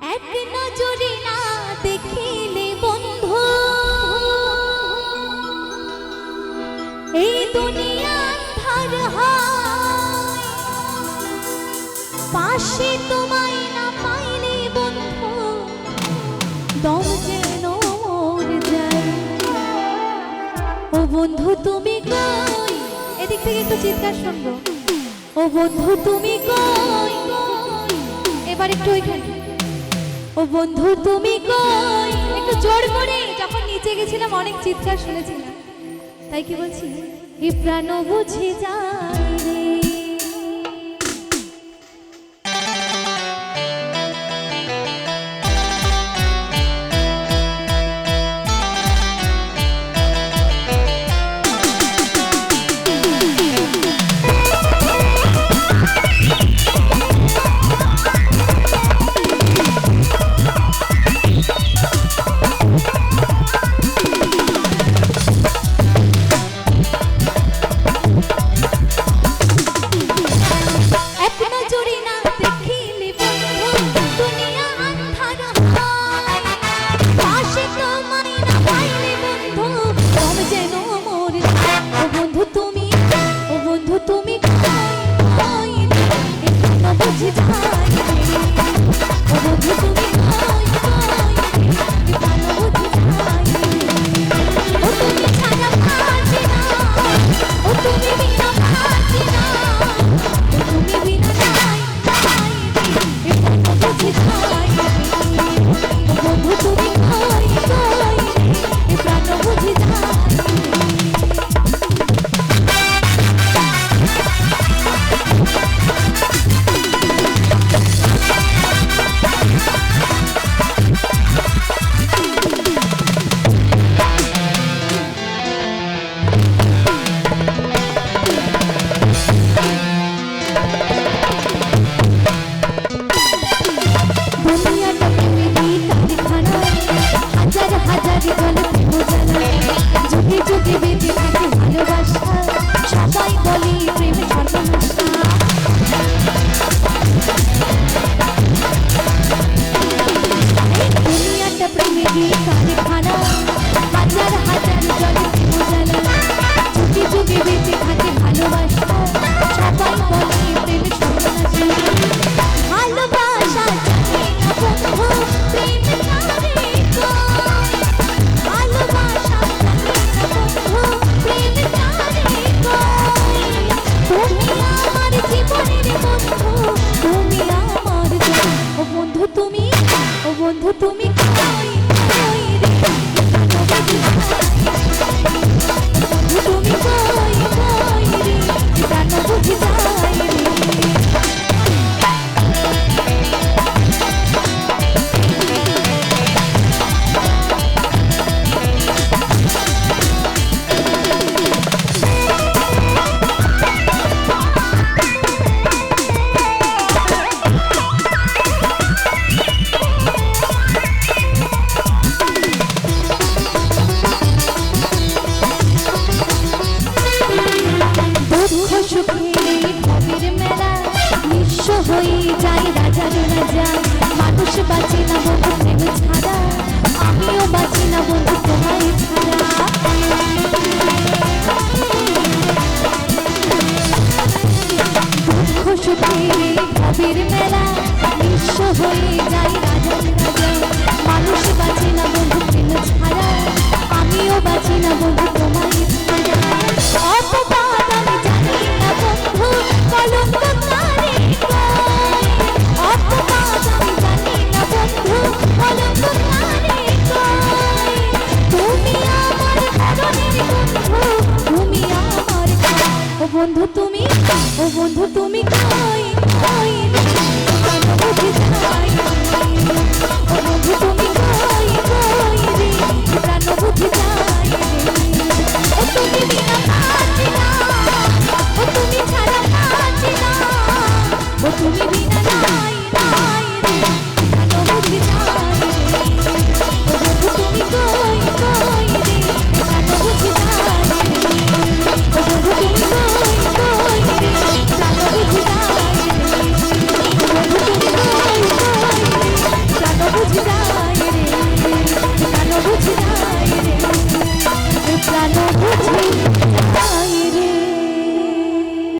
এক নজরে না দেখিলে বন্ধু। এই দুনিয়া পাশে তোমায় না পাইলে বন্ধু ও বন্ধু, তুমি কই? এদিক থেকে একটু চিৎকার শুনব। ও বন্ধু, তুমি কই? এবার একটু ওইখানে। ও বন্ধু, তুমি কই? একটু জোর করে। যখন নিচে গেছিলাম, অনেক চিৎকার শুনেছিলাম। তাই কি বলছি? এ প্রাণ বুঝে যায় রে। you হাজার হাজার যাই রাজা রাজা, মানুষ বাঁচে না বন্ধু প্রেম ছাড়া, আমিও বাঁচি না বন্ধু তোমায় ছাড়া। বন্ধু তুমি ও বন্ধু তুমি কই কই? ও বন্ধু তুমি অনুভূতি চাই